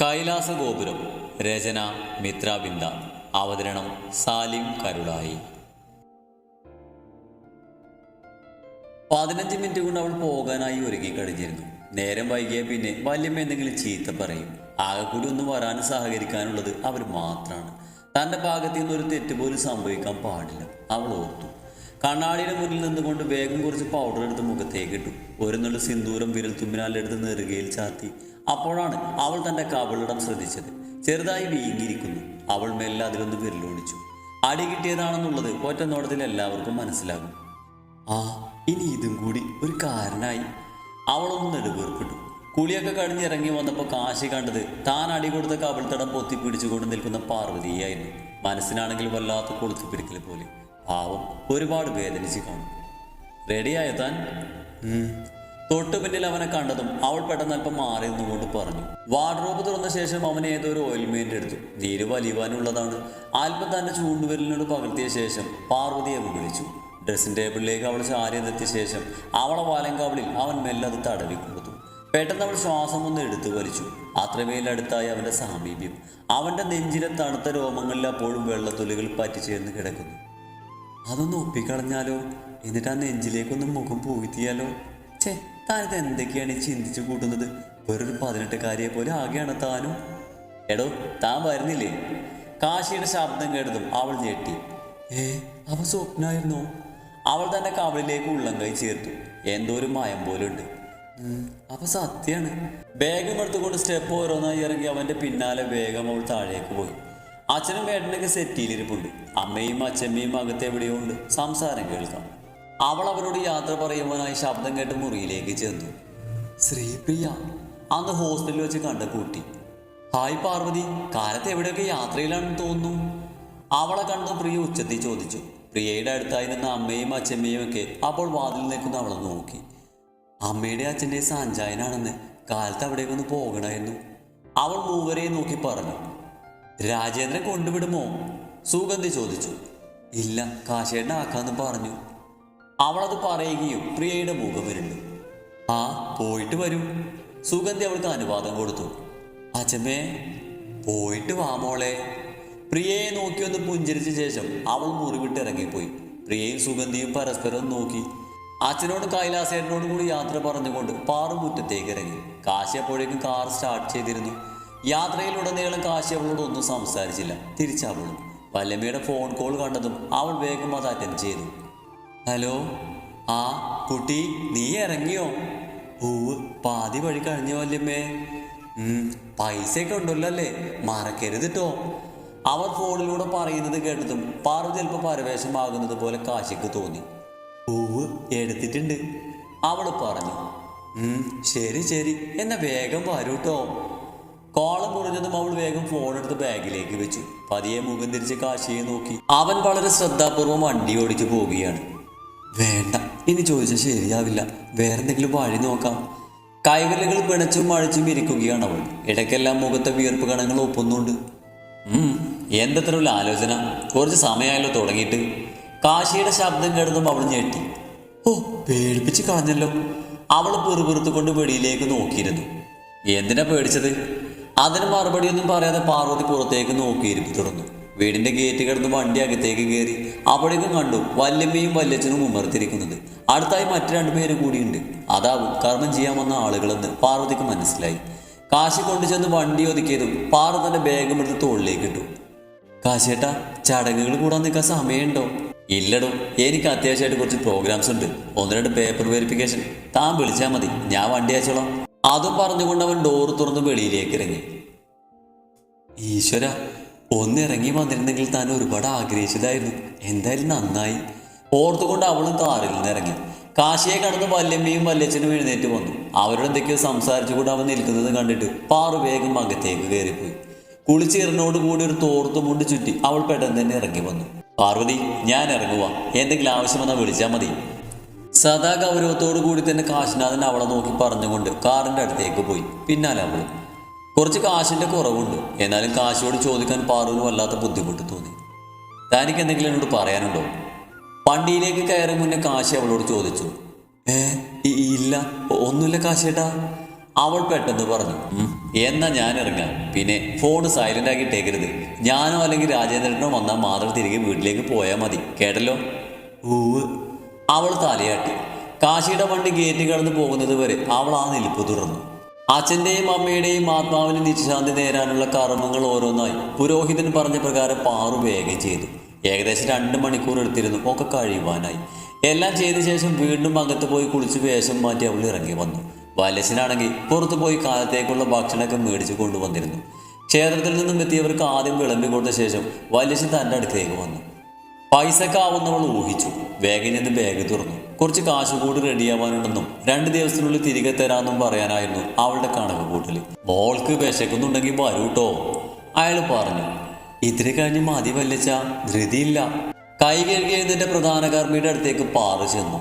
കൈലാസ ഗോപുരം രചന മിത്രാബിന്ദ അവതരണം സാലിം കരുളായി. പതിനഞ്ച് മിനിറ്റ് കൊണ്ട് അവൾ പോകാനായി ഒരുങ്ങി കഴിഞ്ഞിരുന്നു. നേരം വൈകിയ പിന്നെ വല്യമ്മ എന്തെങ്കിലും ചീത്ത പറയും. ആകെ ഒന്ന് വരാനും സഹകരിക്കാനുള്ളത് അവർ മാത്രമാണ് തന്റെ ഭാഗത്തു നിന്ന് ഒരു തെറ്റ് പോലും സംഭവിക്കാൻ പാടില്ല. അവൾ ഓർത്തു. കണ്ണാടിയുടെ മുന്നിൽ നിന്നുകൊണ്ട് വേഗം കുറച്ച് പൗഡർ എടുത്ത് മുഖത്തേക്ക് ഇട്ടു. ഒരു നുള്ള സിന്ദൂരം വിരൽ തുമ്പിനാലെടുത്ത് നെറുകയിൽ ചാത്തി അപ്പോഴാണ് അവൾ തന്റെ കവളിടം ശ്രദ്ധിച്ചത്. ചെറുതായി വീങ്ങിയിരിക്കുന്നു. അവൾ മെല്ലെ അതിലൊന്ന് വിരലോടിച്ചു അടി കിട്ടിയതാണെന്നുള്ളത് ഒറ്റനോടത്തിൽ എല്ലാവർക്കും മനസ്സിലാകും. ആ ഇനി ഇതും കൂടി ഒരു കാരനായി. അവളൊന്ന് നെടുവേർപ്പെട്ടു. കുളിയൊക്കെ കഴിഞ്ഞിറങ്ങി വന്നപ്പോൾ കാശി കണ്ടത് താൻ അടി കൊടുത്ത കവിൾത്തടം പൊത്തി പിടിച്ചുകൊണ്ട് നിൽക്കുന്ന പാർവതിയായിരുന്നു മനസ്സിനാണെങ്കിൽ വല്ലാത്ത കൊളുത്തിപ്പിടിക്കൽ പോലെ. പാവം ഒരുപാട് വേദനിച്ച് കാണും. റെഡിയായ താൻ? ഉം. തൊട്ടു പിന്നിൽ അവനെ കണ്ടതും അവൾ പെട്ടെന്ന് അല്പം മാറി നിന്നുകൊണ്ട് പറഞ്ഞു. വാർഡ്രോബ് തുറന്ന ശേഷം അവൻ ഏതോ ഒരു ഓയിൽമെന്റ് എടുത്തു നീര് വലിവാനുള്ളതാണ്. അല്പം തന്റെ ചൂണ്ടുവിരലിനോട് പകർത്തിയ ശേഷം പാർവതിയെ വിളിച്ചു. ഡ്രസ്സിംഗ് ടേബിളിലേക്ക് അവൾ ചാരി എത്തിയ ശേഷം അവളെ വാലങ്കാവളിൽ അവൻ മെല്ലെ അത് തടവി കൊടുത്തു. പെട്ടെന്ന് അവൾ ശ്വാസം ഒന്ന് എടുത്തു വലിച്ചു. അത്രമേൽ അടുത്തായി അവന്റെ സാമീപ്യം. അവന്റെ നെഞ്ചിലെ തണുത്ത രോമങ്ങളിൽ അപ്പോഴും വെള്ളത്തുള്ളികൾ പറ്റിച്ചേർന്ന് കിടക്കുന്നു. അതൊന്ന് ഒപ്പിക്കളഞ്ഞാലോ? എന്നിട്ട് ആ നെഞ്ചിലേക്കൊന്ന് മുഖം പൂഴ്ത്തിയാലോ ഛേ താനിത് എന്തൊക്കെയാണ് ചിന്തിച്ചു കൂട്ടുന്നത്? വെറൊരു പതിനെട്ടുകാരിയെ പോലെ ആകെയാണ് താനും. എടോ താൻ വരുന്നില്ലേ? കാശിയുടെ ശബ്ദം കേട്ടതും അവൾ ഞെട്ടി. ഏ അവ സ്വപ്നമായിരുന്നു അവൾ തന്നെ കവളിലേക്ക് ഉള്ളം കൈ ചേർത്തു. എന്തോ ഒരു മയം പോലെ ഉണ്ട് അപ്പൊ സത്യാണ് വേഗം എടുത്തുകൊണ്ട് സ്റ്റെപ്പ് ഓരോന്നായി ഇറങ്ങി അവന്റെ പിന്നാലെ വേഗം അവൾ താഴേക്ക് പോയി. അച്ഛനും വേട്ടനൊക്കെ സെറ്റിയിലിരിപ്പുണ്ട് അമ്മയും അച്ഛമ്മയും അകത്ത് എവിടെയോ ഉണ്ട്. സംസാരം കേൾക്കാം. അവൾ അവരോട് യാത്ര പറയുവാനായി ശബ്ദം കേട്ട് മുറിയിലേക്ക് ചെന്നു. ശ്രീപ്രിയ അന്ന് ഹോസ്റ്റലിൽ വെച്ച് കണ്ട കൂട്ടി. ഹായ് പാർവതി കാലത്ത് എവിടെയൊക്കെ യാത്രയിലാണെന്ന് തോന്നുന്നു? അവളെ കണ്ടു പ്രിയ ഉച്ചത്തിൽ ചോദിച്ചു. പ്രിയയുടെ അടുത്തായി നിന്ന അമ്മയും അച്ഛമ്മയും ഒക്കെ അപ്പോൾ വാതിൽ നിൽക്കുന്ന അവളെ നോക്കി. അമ്മയുടെ അച്ഛന്റെ സാഞ്ചായനാണെന്ന് കാലത്ത് അവിടേക്കൊന്ന് പോകണമായിരുന്നു. അവൾ മൂവരെയും നോക്കി പറഞ്ഞു. രാജേന്ദ്രൻ കൊണ്ടുവിടുമോ? സുഗന്ധി ചോദിച്ചു. ഇല്ല കാശേട്ടൻ ആക്കാന്ന് പറഞ്ഞു. അവളത് പറയുകയും പ്രിയയുടെ മുഖം വരുന്നു ആ പോയിട്ട് വരൂ. സുഗന്ധി അവൾക്ക് അനുവാദം കൊടുത്തു. അച്ഛമ്മേ പോയിട്ട് വാ മോളെ. പ്രിയയെ നോക്കി ഒന്ന് പുഞ്ചിരിച്ച ശേഷം അവൾ മുറിവിട്ട് ഇറങ്ങിപ്പോയി. പ്രിയയും സുഗന്ധിയും പരസ്പരം നോക്കി. അച്ഛനോട് കൈലാസേട്ടനോടും കൂടി യാത്ര പറഞ്ഞുകൊണ്ട് പാറുമുറ്റത്തേക്ക് ഇറങ്ങി. കാശി അപ്പോഴേക്കും കാർ സ്റ്റാർട്ട് ചെയ്തിരുന്നു. യാത്രയിലുടനീളം കാശി അവളോട് ഒന്നും സംസാരിച്ചില്ല. തിരിച്ചവളും വല്ലമ്മയുടെ ഫോൺ കോൾ കണ്ടതും അവൾ വേഗം അത് അറ്റൻഡ് ചെയ്തു. ഹലോ? ആ കുട്ടി നീ ഇറങ്ങിയോ? ഓ പാതി വഴി കഴിഞ്ഞ വല്യമ്മേ? പൈസയൊക്കെ ഉണ്ടല്ലോ അല്ലേ? മറക്കരുത് കേട്ടോ അവർ ഫോണിലൂടെ പറയുന്നത് കേട്ടതും പാറു ചിലപ്പോൾ പരവേശമാകുന്നത് പോലെ കാശിക്ക് തോന്നി. പൂവ് എടുത്തിട്ടുണ്ട്. അവൾ പറഞ്ഞു ശരി ശരി. എന്നെ വേഗം വരൂട്ടോ. കോളം മുറിഞ്ഞതും അവൾ വേഗം ഫോൺ എടുത്ത് ബാഗിലേക്ക് വെച്ചു. പതിയെ മുഖം തിരിച്ച് കാശിയെ നോക്കി. അവൻ വളരെ ശ്രദ്ധാപൂർവം വണ്ടി ഓടിച്ചു പോവുകയാണ്. വേണ്ട. ഇനി ചോദിച്ചാൽ ശരിയാവില്ല. വേറെന്തെങ്കിലും വഴി നോക്കാം. കൈകലുകൾ പിണച്ചും മഴച്ചും ഇരിക്കുകയാണ് അവൾ. ഇടയ്ക്കെല്ലാം മുഖത്തെ വിയർപ്പ് കണങ്ങൾ ഒപ്പുന്നുണ്ട്. എന്തത്രയുള്ള എന്തത്ര ആലോചന. കുറച്ച് സമയമായല്ലോ തുടങ്ങിയിട്ട്. കാശിയുടെ ശബ്ദം കേട്ടതും അവൾ ഞെട്ടി. ഓ പേടിപ്പിച്ച് കളഞ്ഞല്ലോ. അവൾ പെറുപെറുത്തുകൊണ്ട് വെളിയിലേക്ക് നോക്കിയിരുന്നു. എന്തിനാ പേടിച്ചത്? അതിന് മറുപടിയൊന്നും പറയാതെ പാർവതി പുറത്തേക്ക് നോക്കിയിരിപ്പ് തുടർന്നു. വീടിന്റെ ഗേറ്റ് കിടന്ന് വണ്ടി അകത്തേക്ക് കയറി അവിടേക്കും കണ്ടു വല്യമ്മയും വല്യച്ഛനും ഉമർത്തിരിക്കുന്നത്. അടുത്തായി മറ്റു രണ്ടുപേരും കൂടിയുണ്ട്. അതാവും കർമ്മം ചെയ്യാൻ വന്ന ആളുകളെന്ന് പാർവതിക്ക് മനസ്സിലായി. കാശി കൊണ്ടുചെന്ന് വണ്ടി ഒതുക്കിയതും പാറ തന്റെ ബാഗും എടുത്ത് തോളിലേക്ക് ഇട്ടു. കാശേട്ടാ ചടങ്ങുകൾ കൂടാൻ നിൽക്കാൻ സമയമുണ്ടോ? ഇല്ലടോ എനിക്ക് അത്യാവശ്യമായിട്ട് കുറച്ച് പ്രോഗ്രാംസ് ഉണ്ട്. ഒന്ന് രണ്ട് പേപ്പർ വെരിഫിക്കേഷൻ താൻ വിളിച്ചാൽ മതി ഞാൻ വണ്ടി അയച്ചോളാം. അതും പറഞ്ഞുകൊണ്ട് അവൻ ഡോറ് തുറന്ന് വെളിയിലേക്ക് ഇറങ്ങി. ഈശ്വര ഒന്നിറങ്ങി വന്നിരുന്നെങ്കിൽ താൻ ഒരുപാട് ആഗ്രഹിച്ചതായിരുന്നു. എന്തായാലും നന്നായി. ഓർത്തുകൊണ്ട് അവളും കാറിൽ നിന്ന് ഇറങ്ങി. കാശിയെ കടന്ന് വല്യമ്മയും വല്യച്ഛനും എഴുന്നേറ്റ് വന്നു. അവരോട് എന്തൊക്കെയോ സംസാരിച്ചുകൊണ്ട് അവൻ നിൽക്കുന്നത് കണ്ടിട്ട് പാറു വേഗം അകത്തേക്ക് കയറിപ്പോയി. കുളിച്ചീറിനോട് കൂടി ഒരു തോർത്തും മുണ്ട് ചുറ്റി അവൾ പെട്ടെന്ന് തന്നെ ഇറങ്ങി വന്നു. പാർവതി ഞാൻ ഇറങ്ങുക എന്തെങ്കിലും ആവശ്യം വന്നാൽ വിളിച്ചാൽ മതി. സദാ ഗൗരവത്തോടു കൂടി തന്നെ കാശിനാഥൻ അവളെ നോക്കി പറഞ്ഞുകൊണ്ട് കാറിന്റെ അടുത്തേക്ക് പോയി. പിന്നാലെ അവൾ കുറച്ച് കാശിന്റെ കുറവുണ്ട്. എന്നാലും കാശിയോട് ചോദിക്കാൻ പാറുവിന് വല്ലാത്ത ബുദ്ധിമുട്ട് തോന്നി. തനിക്ക് എന്തെങ്കിലും എന്നോട് പറയാനുണ്ടോ? വണ്ടിയിലേക്ക് കയറി മുന്നേ കാശി അവളോട് ചോദിച്ചു. ഏ ഇല്ല. ഒന്നുമില്ല കാശിയേട്ടാ. അവൾ പെട്ടെന്ന് പറഞ്ഞു. "ഉം, എന്നാ ഞാൻ ഇറങ്ങാം. പിന്നെ ഫോൺ സൈലന്റ് ആക്കി ഇട്ടേക്കരുത്. ഞാനോ അല്ലെങ്കിൽ രാജേന്ദ്രനോ വന്നാൽ മാത്രം തിരികെ വീട്ടിലേക്ക് പോയാൽ മതി. കേട്ടല്ലോ? ഊവ് അവൾ തലയാട്ടി. കാശിയുടെ വണ്ടി ഗേറ്റ് കടന്ന് പോകുന്നത് വരെ അവൾ ആ നിൽപ്പ് തുടർന്നു. അച്ഛന്റെയും അമ്മയുടെയും ആത്മാവിന് നിശാന്തി നേരാനുള്ള കർമ്മങ്ങൾ ഓരോന്നായി പുരോഹിതൻ പറഞ്ഞ പ്രകാരം പാറു വേഗം ചെയ്തു. ഏകദേശം രണ്ട് മണിക്കൂർ എടുത്തിരുന്നു. ഒക്കെ കഴിയുവാനായി. എല്ലാം ചെയ്ത ശേഷം വീണ്ടും അകത്ത് പോയി കുളിച്ച് വേഷം മാറ്റി അവൾ ഇറങ്ങി വന്നു. വലശനാണെങ്കിൽ പുറത്തു പോയി കാലത്തേക്കുള്ള ഭക്ഷണമൊക്കെ മേടിച്ചു കൊണ്ടുവന്നിരുന്നു. ക്ഷേത്രത്തിൽ നിന്നും എത്തിയവർക്ക് ആദ്യം വിളമ്പി കൊടുത്ത ശേഷം വലശൻ തന്റെ അടുത്തേക്ക് വന്നു. പൈസക്കാവുന്നവൾ ഊഹിച്ചു. വേഗം നിന്ന് ബാഗ് തുറന്നു. കുറച്ച് കാശ് കൂടി റെഡിയാവാനുണ്ടെന്നും രണ്ട് ദിവസത്തിനുള്ളിൽ തിരികെ തരാമെന്നും പറയാനായിരുന്നു അവളുടെ കണക്ക് കൂട്ടൽ. മോൾക്ക് വിശക്കുന്നുണ്ടെങ്കിൽ വരൂട്ടോ. അയാൾ പറഞ്ഞു ഇത്തിരി കഴിഞ്ഞ് മതി വല്ലച്ച ധൃതിയില്ല. കൈ കഴുകിയതിന്റെ പ്രധാന കർമ്മിയുടെ അടുത്തേക്ക് പാറു ചെന്നു.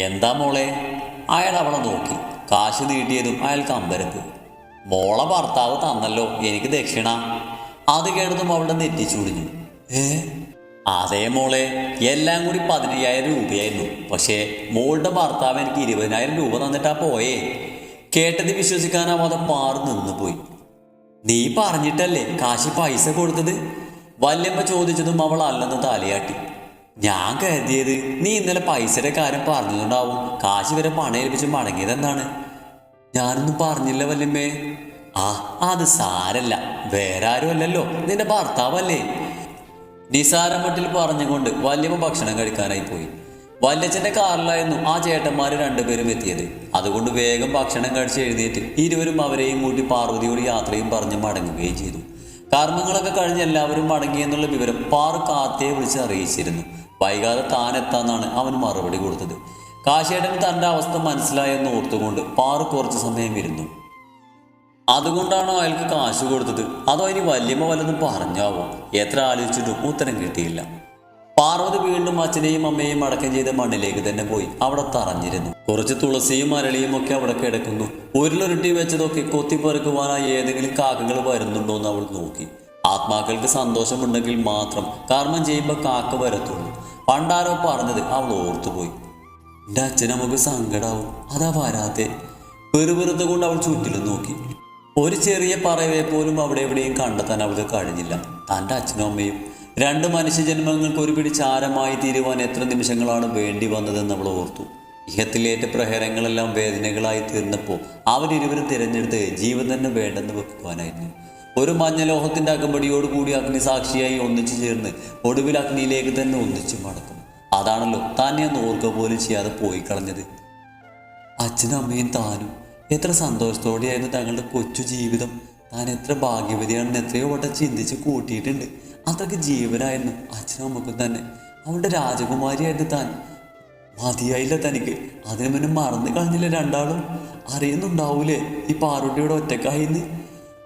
എന്താ മോളെ? അയാൾ അവളെ നോക്കി. കാശ് നീട്ടിയതും അയാൾക്ക് അമ്പരപ്പ്. മോളെ ഭർത്താവ് തന്നല്ലോ എനിക്ക് ദക്ഷിണ. അത് കേട്ടതും അവളുടെ നെറ്റിച്ചുടിഞ്ഞു ഏ? അതേ മോളെ എല്ലാം കൂടി പതിനയ്യായിരം രൂപയായിരുന്നു. പക്ഷേ മോളുടെ ഭർത്താവ് എനിക്ക് ഇരുപതിനായിരം രൂപ തന്നിട്ടാ പോയേ. കേട്ടത് വിശ്വസിക്കാനാവാതെ പാറു നിന്നു പോയി നീ പറഞ്ഞിട്ടല്ലേ കാശി പൈസ കൊടുത്തത്? വല്യമ്മ ചോദിച്ചതും അവൾ അല്ലെന്ന് തലയാട്ടി. ഞാൻ കരുതിയത് നീ ഇന്നലെ പൈസയുടെ കാര്യം പറഞ്ഞതുകൊണ്ടാവും കാശി വരെ പണം ഏൽപ്പിച്ച് മടങ്ങിയതെന്താണ്? ഞാനൊന്നും പറഞ്ഞില്ല വല്യമ്മേ. ആ അത് സാരല്ല. വേറെ ആരും അല്ലല്ലോ നിന്റെ ഭർത്താവല്ലേ? നിസാരം മട്ടിൽ പറഞ്ഞുകൊണ്ട് വല്യമ്മ ഭക്ഷണം കഴിക്കാനായി പോയി. വല്യച്ഛന്റെ കാറിലായിരുന്നു ആ ചേട്ടന്മാര് രണ്ടുപേരും എത്തിയത്. അതുകൊണ്ട് വേഗം ഭക്ഷണം കഴിച്ച് എഴുന്നേറ്റ് ഇരുവരും അവരെയും കൂട്ടി പാർവതിയോട് യാത്രയും പറഞ്ഞ് മടങ്ങുകയും ചെയ്തു. കർമ്മങ്ങളൊക്കെ കഴിഞ്ഞ് എല്ലാവരും മടങ്ങിയെന്നുള്ള വിവരം പാറു കാത്തയെ വിളിച്ച് അറിയിച്ചിരുന്നു. വൈകാതെ താൻ എത്താന്നാണ് അവൻ മറുപടി കൊടുത്തത്. കാശേട്ടൻ തന്റെ അവസ്ഥ മനസ്സിലായെന്ന് ഓർത്തുകൊണ്ട് പാറു കുറച്ചു സമയം ഇരുന്നു. അതുകൊണ്ടാണോ അയാൾക്ക് കാശ് കൊടുത്തത്? അതോ ഇനി വല്യമ്മ വല്ലതും പറഞ്ഞാവോ? എത്ര ആലോചിച്ചിട്ടും ഉത്തരം കിട്ടിയില്ല. പാർവതി വീണ്ടും അച്ഛനെയും അമ്മയെയും അടക്കം ചെയ്ത മണ്ണിലേക്ക് തന്നെ പോയി. അവിടെ തറഞ്ഞിരുന്നു. കുറച്ച് തുളസിയും മരളിയും ഒക്കെ അവിടെ കിടക്കുന്നു. ഉരുളുരുട്ടി വെച്ചതൊക്കെ കൊത്തിപ്പറക്കുവാനായി ഏതെങ്കിലും കാക്കകൾ വരുന്നുണ്ടോ എന്ന് അവൾ നോക്കി. ആത്മാക്കൾക്ക് സന്തോഷമുണ്ടെങ്കിൽ മാത്രം കർമ്മം ചെയ്യുമ്പോൾ കാക്ക വരത്തുള്ളൂ. പണ്ടാരോ പറഞ്ഞത് അവൾ ഓർത്തുപോയി. എന്റെ അച്ഛൻ നമുക്ക് സങ്കടാവും. അതാ വരാത്തെ. പെറുപെറുത്തുകൊണ്ട് അവൾ ചുറ്റിലും നോക്കി. ഒരു ചെറിയ പറവയെ പോലും അവിടെ എവിടെയും കണ്ടെത്താൻ അവൾക്ക് കഴിഞ്ഞില്ല. തന്റെ അച്ഛനും അമ്മയും രണ്ട് മനുഷ്യജന്മങ്ങൾക്ക് ഒരു പിടി ചാരമായി തീരുവാൻ എത്ര നിമിഷങ്ങളാണ് വേണ്ടി വന്നതെന്ന് അവൾ ഓർത്തു. ഇഹത്തിലേറ്റ പ്രഹരങ്ങളെല്ലാം വേദനകളായി തീർന്നപ്പോൾ അവരിരുവരും തിരഞ്ഞെടുത്ത് ജീവൻ തന്നെ വേണ്ടെന്ന് വെക്കുവാനായിരുന്നു. ഒരു മഞ്ഞലോഹത്തിന്റെ അകമ്പടിയോടുകൂടി അഗ്നി സാക്ഷിയായി ഒന്നിച്ചു ചേർന്ന് ഒടുവിൽ അഗ്നിയിലേക്ക് തന്നെ ഒന്നിച്ചു മടക്കും. അതാണല്ലോ താൻ ഞാൻ ഓർക്കുക പോലും ചെയ്യാതെ പോയി കളഞ്ഞത് അച്ഛനും അമ്മയും താനും എത്ര സന്തോഷത്തോടെയായിരുന്നു തങ്ങളുടെ കൊച്ചു ജീവിതം. താൻ എത്ര ഭാഗ്യവതിയാണെന്ന് എത്രയോ വട്ടം ചിന്തിച്ച് കൂട്ടിയിട്ടുണ്ട്. അത്രയ്ക്ക് ജീവനായിരുന്നു അച്ഛനും അമ്മക്കും തന്നെ. അവളുടെ രാജകുമാരിയായിരുന്നു താൻ. മതിയായില്ല തനിക്ക്. അതിനു മുന്നേ മറന്നു കളഞ്ഞില്ല രണ്ടാളും? അറിയുന്നുണ്ടാവൂലേ ഈ പാറുട്ടിയുടെ ഒറ്റക്കായിന്ന്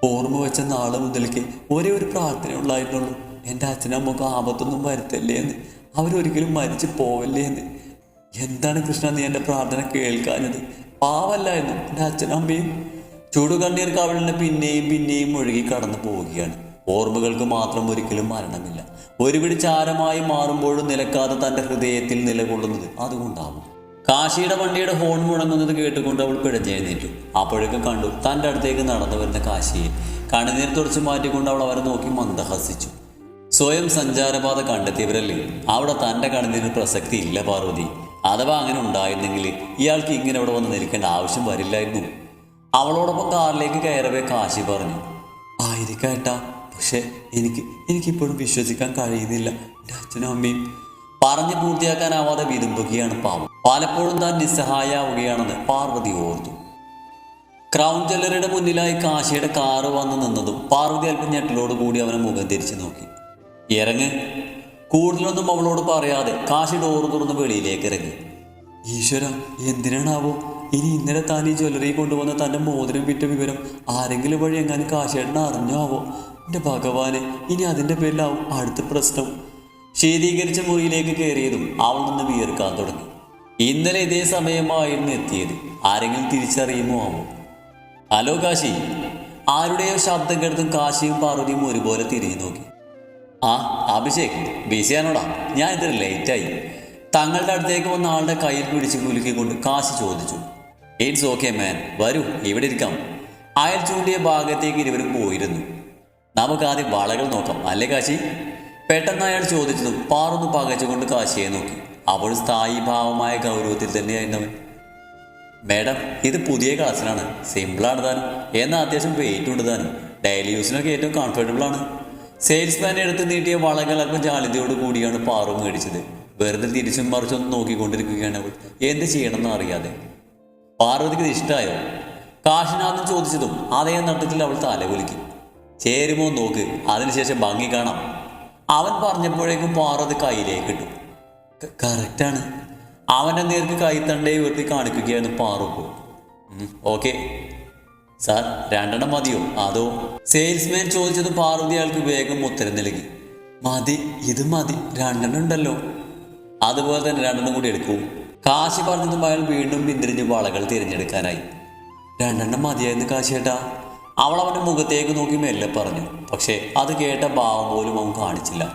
ഓർമ്മ വെച്ച നാളെ മുതൽക്ക് ഒരേ ഒരു പ്രാർത്ഥന ഉണ്ടായിട്ടുള്ളൂ എന്റെ അച്ഛനമ്മക്ക് ആപത്തൊന്നും വരുത്തല്ലേ എന്ന്. അവരൊരിക്കലും മരിച്ചു പോവല്ലേ എന്ന്. എന്താണ് കൃഷ്ണ നീ എന്റെ പ്രാർത്ഥന കേൾക്കാഞ്ഞത്? പാവല്ലായിരുന്നു എന്റെ അച്ഛനമ്മയും ചൂട് കണ്ണീർ കവിളിന് പിന്നെയും പിന്നെയും ഒഴുകി കടന്നു പോവുകയാണ്. ഓർമ്മകൾക്ക് മാത്രം ഒരിക്കലും മരണമില്ല. ഒരുപിടി ചാരമായി മാറുമ്പോഴും നിലക്കാതെ തന്റെ ഹൃദയത്തിൽ നിലകൊള്ളുന്നത് അതുകൊണ്ടാവും. കാശിയുടെ വണ്ടിയുടെ ഹോൺ മുഴങ്ങുന്നത് കേട്ടുകൊണ്ട് അവൾ പിഴഞ്ഞെഴുന്നേറ്റു. അപ്പോഴേക്കും കണ്ടു തന്റെ അടുത്തേക്ക് നടന്നു വരുന്ന കാശിയെ. കണ്ണുനീർ തുടച്ചു മാറ്റിക്കൊണ്ട് അവൾ അവരെ നോക്കി മന്ദഹസിച്ചു. സ്വയം സഞ്ചാരപാത കണ്ടെത്തിയവരല്ലേ? അവിടെ തന്റെ കണ്ണുനീരിന് പ്രസക്തി ഇല്ല പാർവതി. അഥവാ അങ്ങനെ ഉണ്ടായിരുന്നെങ്കിൽ ഇയാൾക്ക് ഇങ്ങനെ ഇവിടെ വന്ന് നിൽക്കേണ്ട ആവശ്യം വരില്ലായിരുന്നു. അവളോടൊപ്പം കാറിലേക്ക് കയറവേ കാശി പറഞ്ഞു. ആയിരിക്കേട്ടാ പക്ഷെ എനിക്ക് എനിക്കിപ്പോഴും വിശ്വസിക്കാൻ കഴിയുന്നില്ല എന്റെ അച്ഛനും അമ്മയും. പറഞ്ഞ് പൂർത്തിയാക്കാനാവാതെ വിതുമ്പുകയാണ് പാവം. പലപ്പോഴും താൻ നിസ്സഹായാവുകയാണെന്ന് പാർവതി ഓർത്തു. ക്രൗൺ ജ്വല്ലറിയുടെ മുന്നിലായി കാശിയുടെ കാറ് വന്ന് നിന്നതും പാർവതി അല്പം ഞെട്ടലോട് കൂടി അവനെ മുഖം തിരിച്ചു നോക്കി. ഇറങ്ങ് കൂടുതലൊന്നും അവളോട് പറയാതെ കാശി ഡോറ് തുറന്ന് വെളിയിലേക്ക് ഇറങ്ങി. ഈശ്വര എന്തിനാണാവോ? ഇനി ഇന്നലെ താൻ ഈ ജ്വല്ലറി കൊണ്ടുവന്ന തന്റെ മോതിരം വിറ്റ വിവരം ആരെങ്കിലും വഴി എങ്ങാനും കാശേട്ടനെ അറിഞ്ഞാവോ? എന്റെ ഭഗവാനെ ഇനി അതിന്റെ പേരിലാവും അടുത്ത പ്രശ്നം. ശീതീകരിച്ച മുറിയിലേക്ക് കയറിയതും അവൾ നിന്ന് വിയർക്കാൻ തുടങ്ങി. ഇന്നലെ ഇതേ സമയമായിരുന്നു എത്തിയത്. ആരെങ്കിലും തിരിച്ചറിയുമോ ആവോ? ഹലോ കാശി. ആരുടെയോ ശബ്ദം കേട്ടതും കാശിയും പാർവതിയും ഒരുപോലെ തിരിഞ്ഞു നോക്കി ആ അഭിഷേക് ബിസിയാണോടാ ഞാൻ ഇത്ര ലേറ്റായി തങ്ങളുടെ അടുത്തേക്ക് വന്ന ആളുടെ കയ്യിൽ പിടിച്ച് കുലുക്കിക്കൊണ്ട് കാശ് ചോദിച്ചു. ഇറ്റ്സ് ഓക്കെ മാൻ വരൂ ഇവിടെ ഇരിക്കാം. അയൽ ചൂണ്ടിയ ഭാഗത്തേക്ക് ഇരുവരും പോയിരുന്നു. നമുക്ക് ആദ്യം വളകൾ നോക്കാം അല്ലേ കാശി? പെട്ടെന്ന് അയാൾ ചോദിച്ചതും പാറൊന്ന് പകച്ചുകൊണ്ട് കാശിയെ നോക്കി. അവൾ സ്ഥായി ഭാവമായ ഗൗരവത്തിൽ തന്നെയായിരുന്നവൻ മേഡം ഇത് പുതിയ കളക്ഷനാണ് സിമ്പിളാണ് താനും. എന്നാൽ അത്യാവശ്യം വെയിറ്റ് ഉണ്ട് താനും. ഡെയിലി യൂസിനൊക്കെ ഏറ്റവും കംഫർട്ടബിൾ ആണ്. സെയിൽസ്മാൻ എടുത്ത് നീട്ടിയ വളകളൊക്കെ ജാളിതയോട് കൂടിയാണ് പാറു മേടിച്ചത്. വെറുതെ തിരിച്ചും മറിച്ചൊന്നും നോക്കിക്കൊണ്ടിരിക്കുകയാണ് അവൾ. എന്ത് ചെയ്യണമെന്ന് അറിയാതെ. പാർവതിക്ക് ഇത് ഇഷ്ടമായോ കാശിനാഥൻ ചോദിച്ചതും അതേ നട്ടത്തിൽ അവൾ തലകുലുക്കി ചേരുമോ നോക്ക് അതിനുശേഷം ഭംഗി കാണാം. അവൻ പറഞ്ഞപ്പോഴേക്കും പാർവതി കയ്യിലേക്ക് ഇട്ടു. കറക്റ്റാണ് അവന്റെ നേർക്ക് കൈത്തണ്ടേ ഉയർത്തി കാണിക്കുകയായിരുന്നു പാറു ഓക്കെ. സാർ രണ്ടെണ്ണം മതിയോ? അതോ? സെയിൽസ്മാൻ ചോദിച്ചത് പാർവതി അയാൾക്ക് വേഗം ഉത്തരം നൽകി. മതി ഇത് മതി രണ്ടെണ്ണം ഉണ്ടല്ലോ. അതുപോലെ തന്നെ രണ്ടെണ്ണം കൂടി എടുക്കൂ. കാശി പറഞ്ഞതും അയാൾ വീണ്ടും പിന്തിരിഞ്ഞ് വളകൾ തിരഞ്ഞെടുക്കാനായി. രണ്ടെണ്ണം മതിയായിരുന്നു കാശിയേട്ടാ. അവൾ അവന്റെ മുഖത്തേക്ക് നോക്കി മെല്ലെ പറഞ്ഞു. പക്ഷേ അത് കേട്ട ഭാവം പോലും അവൻ കാണിച്ചില്ല.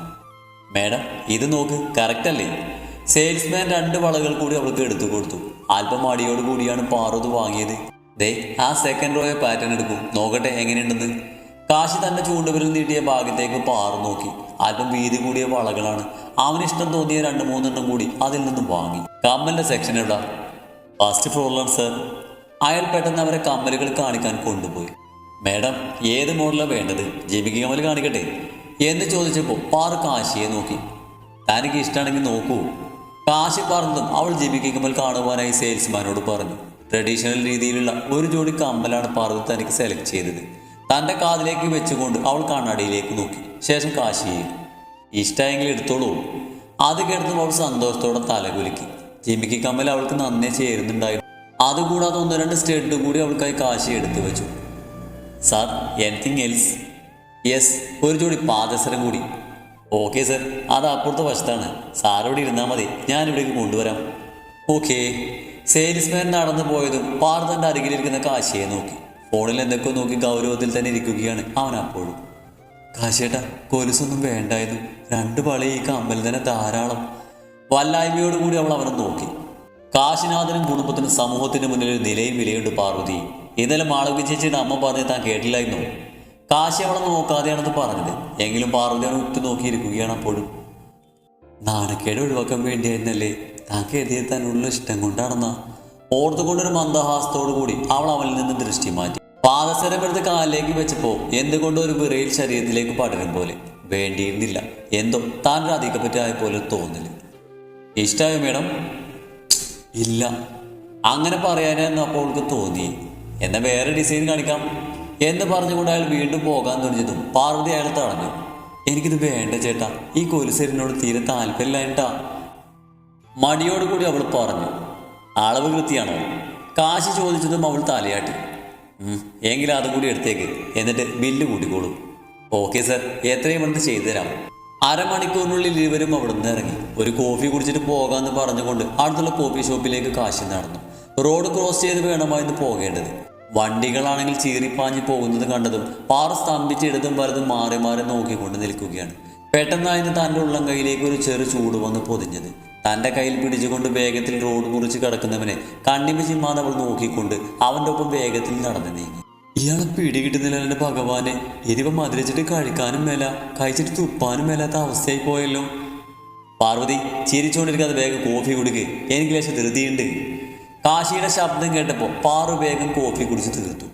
മേഡം ഇത് നോക്ക് കറക്റ്റ് അല്ലേ? സെയിൽസ്മാൻ രണ്ട് വളകൾ കൂടി അവൾക്ക് എടുത്തു കൊടുത്തു. അല്പം അടിയോടുകൂടിയാണ് പാർവത് വാങ്ങിയത്. ദേ ആ സെക്കൻഡ് റോയെ പാറ്റേൺ എടുക്കും. നോക്കട്ടെ എങ്ങനെയുണ്ടെന്ന്. കാശി തന്റെ ചൂണ്ടുവിരൽ നീട്ടിയ ഭാഗത്തേക്ക് പാറു നോക്കി. അല്പം വീതി കൂടിയ വളകളാണ്. അവന് ഇഷ്ടം തോന്നിയ രണ്ട് മൂന്നെണ്ണം കൂടി അതിൽ നിന്നും വാങ്ങി. കമ്മലിന്റെ സെക്ഷൻ എവിടാ? ഫസ്റ്റ് ഫ്ലോറിലാണ് സർ അയാൾ പെട്ടെന്ന് അവരെ കമ്മലുകൾ കാണിക്കാൻ കൊണ്ടുപോയി. മേഡം ഏത് മോഡലാണ് വേണ്ടത്? ജെബിക്ക് കമ്മൽ കാണിക്കട്ടെ? എന്ന് ചോദിച്ചപ്പോൾ പാറു കാശിയെ നോക്കി. തനിക്ക് ഇഷ്ടമാണെങ്കിൽ നോക്കൂ. കാശി പറഞ്ഞതും അവൾ ജെബിക്ക് കമ്മൽ കാണുവാനായി സെയിൽസ്മാനോട് പറഞ്ഞു. ട്രഡീഷണൽ രീതിയിലുള്ള ഒരു ജോഡി കമ്മലാണ് പാർവതി തനിക്ക് സെലക്ട് ചെയ്തത്. തന്റെ കാതിലേക്ക് വെച്ചുകൊണ്ട് അവൾ കണ്ണാടിയിലേക്ക് നോക്കി. ശേഷം കാശിയെ ഇഷ്ടമെങ്കിൽ എടുത്തോളൂ. അത് കേട്ടപ്പോൾ അവൾ സന്തോഷത്തോടെ തലകുലുക്കി. ജിമിക്ക് കമ്മൽ അവൾക്ക് നന്നേ ചേരുന്നുണ്ടായിരുന്നു അതുകൂടാതെ ഒന്നോ രണ്ട് സ്റ്റെഡ് കൂടി അവൾക്കായി കാശി എടുത്തു വെച്ചു. സാർ എനിത്തിങ് എൽസ് യെസ് ഒരു ജോഡി പാദസരം കൂടി. ഓക്കെ സർ അത് അപ്പുറത്തെ വശത്താണ്. ഇവിടെ ഇരുന്നാൽ മതി. ഞാനിവിടേക്ക് കൊണ്ടുവരാം. ഓക്കെ സെയിൽസ്മാൻ നടന്നു പോയതും പാർത്തന്റെ അരികിലിരിക്കുന്ന കാശിയെ നോക്കി. ഫോണിൽ എന്തൊക്കെ നോക്കി ഗൗരവത്തിൽ തന്നെ ഇരിക്കുകയാണ് അവൻ അപ്പോഴും. കാശേട്ടാ കൊലുസൊന്നും വേണ്ടായിരുന്നു. രണ്ട് പളി ഈ കമ്പലിൽ തന്നെ ധാരാളം. വല്ലായ്മയോടുകൂടി അവൾ അവനെ നോക്കി. കാശിനാഥനും കുടുംബത്തിനും സമൂഹത്തിന്റെ മുന്നിൽ ഒരു നിലയും വിലയുണ്ട് പാർവതി. ഇന്നലെ മാളവി ചേച്ചിയുടെ അമ്മ പറഞ്ഞ് താൻ കേട്ടില്ലായിരുന്നു. കാശി അവളെ നോക്കാതെയാണെന്ന് പറഞ്ഞത്. എങ്കിലും പാർവതി അവനെ ഉറ്റു നോക്കിയിരിക്കുകയാണ് അപ്പോഴും. നാണക്കേട് ഒഴിവാക്കാൻ വേണ്ടിയായിരുന്നല്ലേ? താൻ എഴുതിയെത്താൻ ഉള്ള ഇഷ്ടം കൊണ്ടാണെന്ന ഓർത്തുകൊണ്ടൊരു മന്ദഹാസത്തോടു കൂടി അവൾ അവനിൽ നിന്ന് ദൃഷ്ടി മാറ്റി. പാദസരം എടുത്ത് കാലിലേക്ക് വെച്ചപ്പോ എന്തുകൊണ്ടോ ഒരു വിറയിൽ ശരീരത്തിലേക്ക് പടരും പോലെ വേണ്ടിയിരുന്നില്ല. എന്തോ താൻ രാധിക്കെ പറ്റിയായ പോലെ തോന്നില്ല ഇഷ്ടമായോ മേഡം? ഇല്ല. അങ്ങനെ പറയാനായിരുന്നു അപ്പോൾ അവൾക്ക് തോന്നി. എന്നാ വേറെ ഡിസൈൻ കാണിക്കാം. എന്ന് പറഞ്ഞുകൊണ്ട് അയാൾ വീണ്ടും പോകാൻ തുടങ്ങിയതും പാർവതി അയാൾ തടഞ്ഞു. എനിക്കിത് വേണ്ട ചേട്ടാ. ഈ കൊലുസരിനോട് തീരെ താല്പര്യമില്ലായിട്ടാ മടിയോടുകൂടി അവൾ പറഞ്ഞു അളവ് കൃത്യാണോ? കാശ് ചോദിച്ചതും അവൾ തലയാട്ടി "ഉം, എങ്കിലും അതും കൂടി എടുത്തേക്ക് എന്നിട്ട് ബില്ല് കൂട്ടിക്കോളൂ. ഓക്കെ സർ എത്രയും വേണ്ട ചെയ്തു തരാം അരമണിക്കൂറിനുള്ളിൽ ഇരുവരും അവിടുന്ന് ഇറങ്ങി. ഒരു കോഫി കുടിച്ചിട്ട് പോകാമെന്ന് പറഞ്ഞുകൊണ്ട് അടുത്തുള്ള കോഫി ഷോപ്പിലേക്ക് കാശ് നടന്നു. റോഡ് ക്രോസ് ചെയ്ത് വേണമായിരുന്നു പോകേണ്ടത്. വണ്ടികളാണെങ്കിൽ ചീറിപ്പാഞ്ഞ് പോകുന്നത് കണ്ടതും പാറ സ്തംഭിച്ച് ഇടതും വലതും മാറി മാറി നോക്കിക്കൊണ്ട് നിൽക്കുകയാണ്. പെട്ടെന്നായിരുന്നു തന്റെ ഉള്ളം കയ്യിലേക്ക് ഒരു ചെറു ചൂട് വന്ന് പൊതിഞ്ഞത്. തന്റെ കയ്യിൽ പിടിച്ചുകൊണ്ട് വേഗത്തിൽ റോഡ് മുറിച്ച് കിടക്കുന്നവനെ കണ്ണിമ ചിമ്മാതെ അവൾ നോക്കിക്കൊണ്ട് അവന്റെ ഒപ്പം വേഗത്തിൽ നടന്നു നീങ്ങി. ഇയാളെ പിടികിട്ടുന്നില്ല എന്റെ ഭഗവാനെ. എരിവ മധുരിച്ചിട്ട് കഴിക്കാനും മേല കഴിച്ചിട്ട് തുപ്പാനും മേലാത്ത അവസ്ഥയായി പോയല്ലോ. പാർവതി ചിരിച്ചുകൊണ്ടിരിക്കാതെ വേഗം കോഫി കുടിക്ക്. എനിക്ക് ലേശം ധൃതിയുണ്ട്. കാശിയുടെ ശബ്ദം കേട്ടപ്പോൾ പാറു വേഗം കോഫി കുടിച്ച് തീർത്തു.